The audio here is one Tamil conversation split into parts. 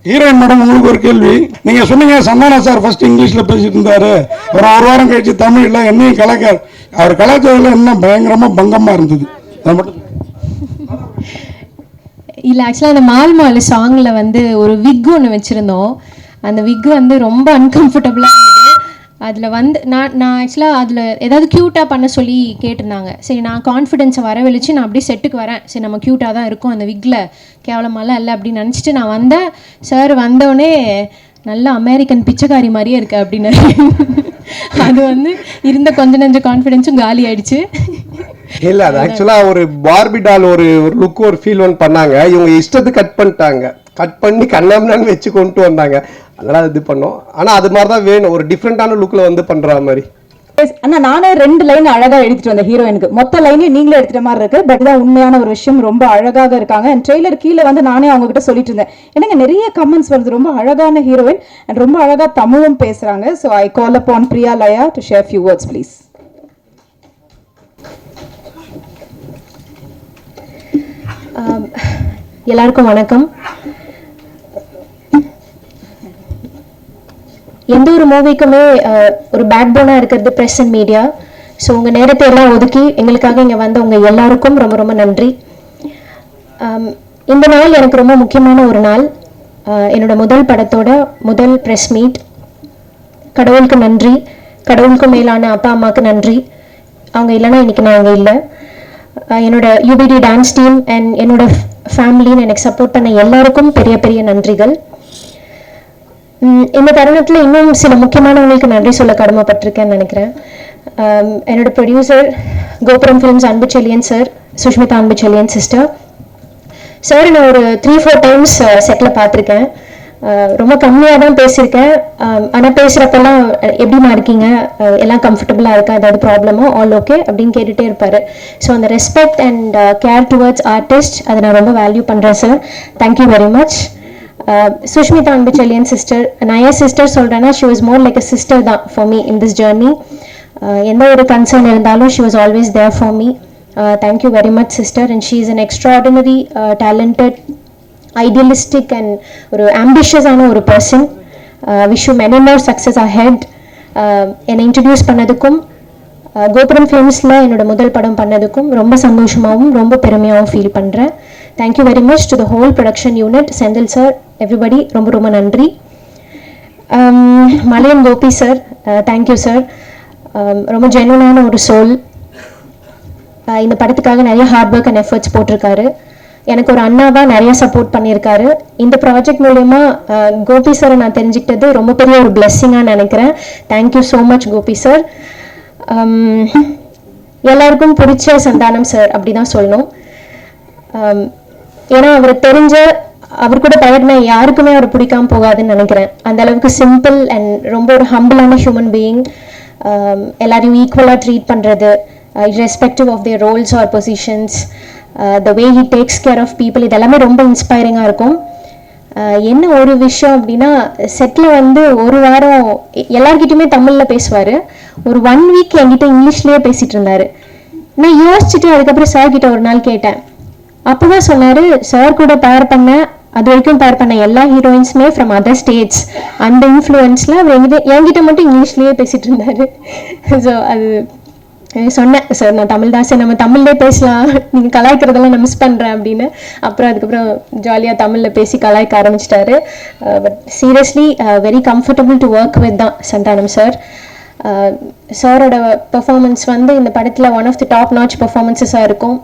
ஹீரோயின் மேடம் உங்களுக்கு ஒரு கேள்வி. நீங்க சொன்னீங்க சந்தானா சார் ஃபர்ஸ்ட் இங்கிலீஷ்ல பேசிட்டு இருந்தாரு. ஒரு ஒரு வாரம் கழிச்சு தமிழ்ல என்னையும் கலக்க அவர் கலாச்சாரத்தில் என்ன பயங்கரமா பங்கமா இருந்தது. அதை இல்லை ஆக்சுவலாக அந்த மால் மால் சாங்கில் வந்து ஒரு விக் ஒன்று வச்சுருந்தோம். அந்த விக் வந்து ரொம்ப அன்கம்ஃபர்டபுளாக இருந்தது. அதில் வந்து நான் நான் ஆக்சுவலாக அதில் ஏதாவது க்யூட்டாக பண்ண சொல்லி கேட்டிருந்தாங்க. சரி நான் கான்ஃபிடென்ஸை வரவழிச்சு நான் அப்படியே செட்டுக்கு வரேன். சரி நம்ம க்யூட்டாக தான் இருக்கும் அந்த விக்கில் கேவலமாலாம் இல்லை அப்படின்னு நினச்சிட்டு நான் வந்தேன் சார் வந்தோடனே நல்ல அமெரிக்கன் பிச்சைக்காரி மாதிரியே இருக்கு அப்படின்னு. அது வந்து இருந்த கொஞ்ச நெஞ்ச கான்ஃபிடென்ஸும் காலி ஆயிடுச்சு. இல்ல அது ஆக்சுவலா ஒரு பார்பிடால் ஒரு ஒரு லுக் ஒரு ஃபீல் ஒன் பண்ணாங்க. இவங்க இஷ்டத்துக்கு கட் பண்ணிட்டாங்க. கட் பண்ணி கண்ணாமண்ணான்னு வச்சு கொண்டு வந்தாங்க. அதனால அது இது பண்ணோம். ஆனா அது மாதிரி தான் வேணும். ஒரு டிஃப்ரெண்டான லுக்ல வந்து பண்ற மாதிரி. அண்ணா நானே ரெண்டு லைன் அழகா எழுதிட்டு வந்தேன் ஹீரோயினுக்கு மொத்த லைனையும் நீங்களே எடுத்துட்ட மாதிரி இருக்கு. பட் தான் உண்மையான ஒரு விஷயம். ரொம்ப அழகாக இருக்காங்க. அண்ட் ட்ரெய்லர் கீழே வந்து நானே அவங்க கிட்ட சொல்லிட்டு இருந்தேன். எனக்கு நிறைய கமெண்ட்ஸ் வருது. ரொம்ப அழகான ஹீரோயின் அண்ட் ரொம்ப அழகா தமிழும் பேசுறாங்க. So I call upon Priya Laya to share few words please எல்லாருக்கும் வணக்கம். எந்த ஒரு மூவிக்குமே ஒரு பேக் போனாக இருக்கிறது ப்ரெஸ் அண்ட் மீடியா ஸோ உங்கள் நேரத்தை எல்லாம் ஒதுக்கி எங்களுக்காக இங்கே வந்த உங்கள் எல்லாருக்கும் ரொம்ப ரொம்ப நன்றி. இந்த நாள் எனக்கு ரொம்ப முக்கியமான ஒரு நாள். என்னோட முதல் படத்தோட முதல் ப்ரெஸ் மீட் கடவுளுக்கு நன்றி. கடவுளுக்கு மேலான அப்பா அம்மாவுக்கு நன்றி. அவங்க இல்லைன்னா இன்னைக்கு நான் அங்கே இல்லை. என்னோட யூபிடி டான்ஸ் டீம் அண்ட் என்னோட ஃபேமிலின்னு எனக்கு சப்போர்ட் பண்ண எல்லாருக்கும் பெரிய பெரிய நன்றிகள். இந்த தருணத்தில் இன்னும் சில முக்கியமானவங்களுக்கு நன்றி சொல்ல கடமைப்பட்டிருக்கேன்னு நினைக்கிறேன். என்னோட ப்ரொடியூசர் கோபுரம் ஃபிலிம்ஸ் அன்பு சார் சுஷ்மிதா அன்பு சிஸ்டர் சார் நான் ஒரு த்ரீ ஃபோர் டைம்ஸ் செட்டில் பார்த்துருக்கேன். ரொம்ப கம்மியாக தான் பேசியிருக்கேன் ஆனால் பேசுகிறப்பெல்லாம் எப்படிமா இருக்கீங்க? எல்லாம் கம்ஃபர்டபுளாக இருக்கா? ஏதாவது ப்ராப்ளமோ ஆல் ஓகே அப்படின்னு கேட்டுகிட்டே இருப்பார். ஸோ அந்த respect and care towards artist அதை நான் ரொம்ப வேல்யூ பண்ணுறேன் sir thank you very much Sushmita Anbuchelliyan sister நான் ஏன் சிஸ்டர் சொல்கிறேன்னா she was more like a sister தான் for me in this journey எந்த ஒரு கன்சர்ன் இருந்தாலும் she was always there for me thank you very much sister and she is an extraordinary talented idealistic and ஒரு ஆம்பிஷியஸான ஒரு person wish you many more success ahead என்னை இன்ட்ரடியூஸ் பண்ணதுக்கும் uh, கோபுரம் ஃபிலிம்ஸில் என்னோட முதல் படம் பண்ணதுக்கும் ரொம்ப சந்தோஷமாகவும் ரொம்ப பெருமையாகவும் ஃபீல் பண்ணுறேன் thank you very much to the whole production unit Senthil sir everybody ரொம்ப ரொம்ப நன்றி. Malaiyan Gopi sir thank you sir ரொம்ப ஜென்வனான ஒரு சோல் uh, இந்த படத்துக்காக நிறைய ஹார்ட் ஒர்க் அண்ட் எஃபர்ட்ஸ் போட்டிருக்காரு. எனக்கு ஒரு அண்ணாவாக நிறைய சப்போர்ட் பண்ணியிருக்காரு. இந்த ப்ராஜெக்ட் மூலயமா கோபி சாரை நான் தெரிஞ்சுக்கிட்டது ரொம்ப பெரிய ஒரு பிளெஸ்ஸிங்காக நினைக்கிறேன். Thank you so much Gopi sir எல்லாருக்கும் பிடிச்ச சந்தானம் சார் அப்படி தான் சொல்லணும் um, ஏன்னா அவர் தெரிஞ்ச அவர் கூட பழகினா யாருக்குமே அவர் பிடிக்காம போகாதுன்னு நினைக்கிறேன். அந்த அளவுக்கு சிம்பிள் அண்ட் ரொம்ப ஒரு ஹம்பிளான ஹியூமன் பீயிங் எல்லாரையும் ஈக்குவலாக ட்ரீட் பண்ணுறது respective of their roles or positions the way he takes care of people இதெல்லாமே ரொம்ப இன்ஸ்பைரிங்காக இருக்கும். Uh, என்ன ஒரு விஷயம் அப்படின்னா செட்டில் வந்து ஒரு வாரம் எ- தமிழில் பேசுவார். ஒரு ஒன் வீக் என்கிட்ட இங்கிலீஷ்லேயே பேசிகிட்டு இருந்தார். நான் யோசிச்சுட்டு அதுக்கப்புறம் சார் கிட்ட ஒரு நாள் கேட்டேன். அப்போதான் சொன்னாரு சார் கூட பேர் பண்ண அது வரைக்கும் பேர் பண்ண எல்லா ஹீரோயின்ஸுமே ஃப்ரம் அதர் ஸ்டேட்ஸ் அந்த இன்ஃப்ளூயன்ஸில் அவர் எங்கிட்ட என்கிட்ட மட்டும் இங்கிலீஷ்லேயே பேசிட்டு இருந்தாரு. ஸோ அது சொன்னேன் சார் நான் தமிழ் தான் சார் நம்ம தமிழ்லேயே பேசலாம். நீங்கள் கலாய்க்கிறதெல்லாம் நான் மிஸ் பண்ணுறேன் அப்படின்னு. அப்புறம் அதுக்கப்புறம் ஜாலியாக தமிழில் பேசி கலாய்க்க ஆரம்பிச்சிட்டாரு. But seriously very comfortable to work with தான் சந்தானம் சார் சாரோட பெர்ஃபார்மன்ஸ் வந்து இந்த படத்தில் one of the top notch பெர்ஃபார்மன்ஸஸாக இருக்கும்.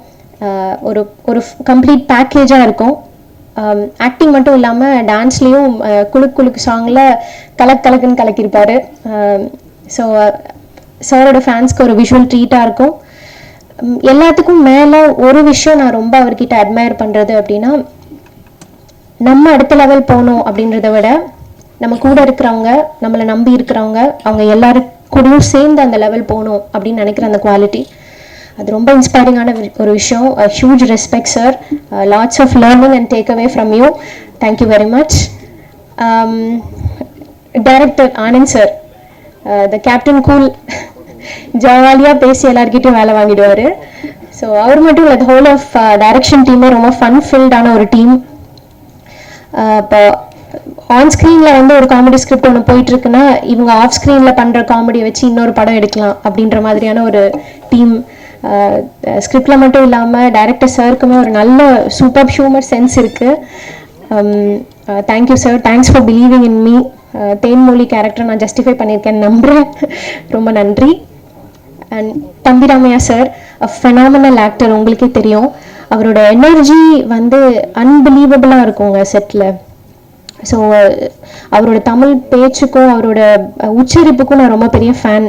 ஒரு ஒரு கம்ப்ளீட் பேக்கேஜாக இருக்கும். ஆக்டிங் மட்டும் இல்லாமல் டான்ஸ்லேயும் குலுக்கு குழுக்கு சாங்கில் கலக் கலக்குன்னு கலக்கியிருப்பாரு. ஸோ சாரோட ஃபேன்ஸ்க்கு ஒரு விஷுவல் ட்ரீட்டாக இருக்கும். எல்லாத்துக்கும் மேலே ஒரு விஷயம் நான் ரொம்ப அவர்கிட்ட அட்மையர் பண்ணுறது அப்படின்னா நம்ம அடுத்த லெவல் போகணும் அப்படின்றத விட நம்ம கூட இருக்கிறவங்க நம்மளை நம்பி இருக்கிறவங்க அவங்க எல்லாரும் கூடயும் சேர்ந்து அந்த லெவல் போகணும் அப்படின்னு நினைக்கிற அந்த குவாலிட்டி அது ரொம்ப இன்ஸ்பைரிங்கான ஒரு விஷயம். Huge respect sir lots of learning and take away from you thank you very much director Anand sir the captain cool ஜாலியாக பேசி எல்லாருக்கிட்டையும் வேலை வாங்கிடுவார். ஸோ அவர் மட்டும் இல்லை ஹோல் ஆஃப் டைரக்ஷன் டீமே ரொம்ப ஃபன் ஃபில்டான ஒரு டீம் இப்போ ஆன் ஸ்க்ரீனில் வந்து ஒரு காமெடி ஸ்கிரிப்ட் ஒன்று போயிட்டு இருக்குன்னா இவங்க ஆஃப் ஸ்க்ரீனில் பண்ணுற காமெடியை வச்சு இன்னொரு படம் எடுக்கலாம் அப்படின்ற மாதிரியான ஒரு டீம் ஸ்கிரிப்டில் மட்டும் இல்லாமல் டைரக்டர் சாருக்குமே ஒரு நல்ல சூப்பர் ஹியூமர் சென்ஸ் இருக்குது thank you sir thanks for believing in me Thenmozhi character நான் ஜஸ்டிஃபை பண்ணியிருக்கேன் நம்புகிறேன் ரொம்ப நன்றி. And Thambiramaiah sir phenomenal actor உங்களுக்கே தெரியும். அவரோட எனர்ஜி வந்து அன்பிலீவபிளாக இருக்குங்க செட்டில் ஸோ அவரோட தமிழ் பேச்சுக்கும் அவரோட உச்சரிப்புக்கும் நான் ரொம்ப பெரிய ஃபேன்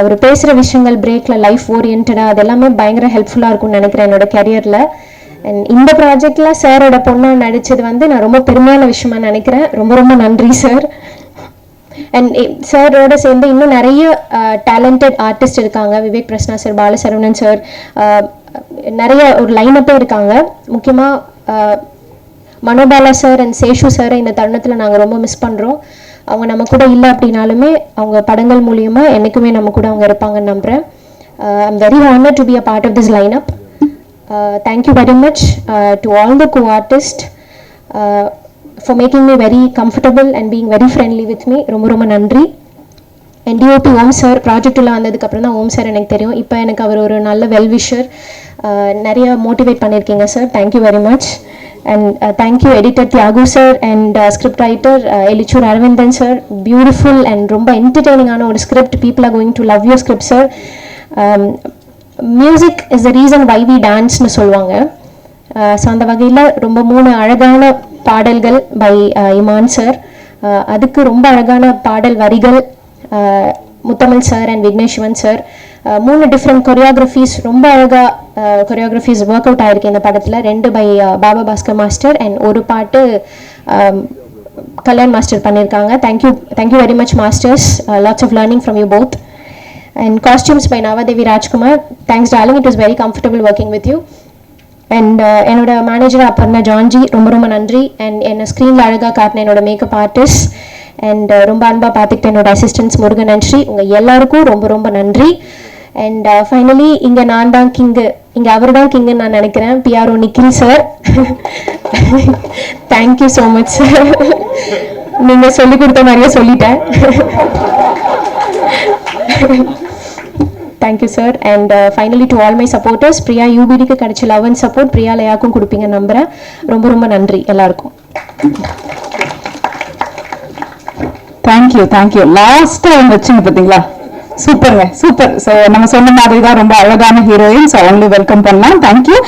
அவர் பேசுகிற விஷயங்கள் பிரேக்கில் லைஃப் ஓரியன்டாக அது எல்லாமே பயங்கர ஹெல்ப்ஃபுல்லாக இருக்கும்னு நினைக்கிறேன் என்னோட கெரியரில் அண்ட் இந்த ப்ராஜெக்டில் சாரோட பொண்ணாக நடித்தது வந்து நான் ரொம்ப பெருமையான விஷயமா நினைக்கிறேன். ரொம்ப ரொம்ப நன்றி சார் அண்ட் சாரோட சேர்ந்து இன்னும் நிறைய டேலண்டட் ஆர்டிஸ்ட் இருக்காங்க. விவேக் பிரஸ்னா சார் பாலசரவணன் சார் நிறைய ஒரு லைனப்பே இருக்காங்க. முக்கியமாக Manobala sir and Seshu sir இந்த தருணத்தில் நாங்கள் ரொம்ப மிஸ் பண்ணுறோம் அவங்க நம்ம கூட இல்லை அப்படின்னாலுமே அவங்க படங்கள் மூலியமா என்றைக்குமே நம்ம கூட அவங்க இருப்பாங்கன்னு நம்புகிறேன் I'm very honour to be a part of this line up thank you very much to all the co artist for making me very comfortable and being very friendly with me ரொம்ப ரொம்ப நன்றி. என்டிஓபி ஓம் சார் ப்ராஜெக்டில் வந்ததுக்கப்புறம் தான் ஓம் சார் எனக்கு தெரியும். இப்போ எனக்கு அவர் ஒரு நல்ல வெல்விஷர் uh, நிறைய மோட்டிவேட் பண்ணியிருக்கீங்க sir thank you very much and thank you editor Thiyagu sir and script writer Elichoor Aravindhan sir beautiful and ரொம்ப என்டர்டெய்னிங்கான ஒரு script people are going to love your script sir music is the reason why we டான்ஸ்னு சொல்லுவாங்க. ஸோ அந்த வகையில் ரொம்ப மூணு அழகான பாடல்கள் பை இமான் சார் அதுக்கு ரொம்ப அழகான பாடல் வரிகள் Muthamizh sir and Vigneshwan sir மூணு டிஃப்ரெண்ட் கொரியோகிராஃபிஸ் ரொம்ப அழகாக கொரியோகிராஃபிஸ் ஒர்க் அவுட் ஆயிருக்கு இந்த படத்தில். ரெண்டு by Baba Bhaskar master and ஒரு பாட்டு கல்யாண் மாஸ்டர் பண்ணியிருக்காங்க thank you thank you very much masters lots of learning from you both and costumes by Navadevi Rajkumar thanks darling it is very comfortable working with you and என்னோட மேனேஜர் அப்பர்னா ஜான்ஜி ரொம்ப ரொம்ப நன்றி. அண்ட் என்னை ஸ்க்ரீனில் அழகாக காட்டின என்னோட மேக்கப் ஆர்டிஸ்ட் அண்ட் ரொம்ப அன்பாக பார்த்துக்கிட்ட என்னோட அசிஸ்டன்ஸ் முருகன் நன்றி. உங்கள் எல்லாருக்கும் ரொம்ப ரொம்ப நன்றி. அண்ட் ஃபைனலி இங்கே நான் தான் கிங்கு இங்கே அவர் தான் கிங்குன்னு நான் நினைக்கிறேன். PRO Nikhil sir thank you so much sir நீங்கள் சொல்லி கொடுத்த மாதிரியே சொல்லிட்டேன். Thank you sir and finally to all my supporters Priya யூபிடிக்கு கிடைச்ச லவ் அண்ட் சப்போர்ட் பிரியா லயாக்கும் கொடுப்பீங்க நம்புறேன். ரொம்ப ரொம்ப நன்றி எல்லாருக்கும். தேங்க்யூ தேங்க்யூ லாஸ்ட்டாக அவங்க வச்சுங்க பார்த்தீங்களா சூப்பருங்க சூப்பர். ஸோ நம்ம சொன்ன மாதிரி தான் ரொம்ப அழகான ஹீரோயின் ஸோ அவங்களும் வெல்கம் பண்ணலாம். Thank you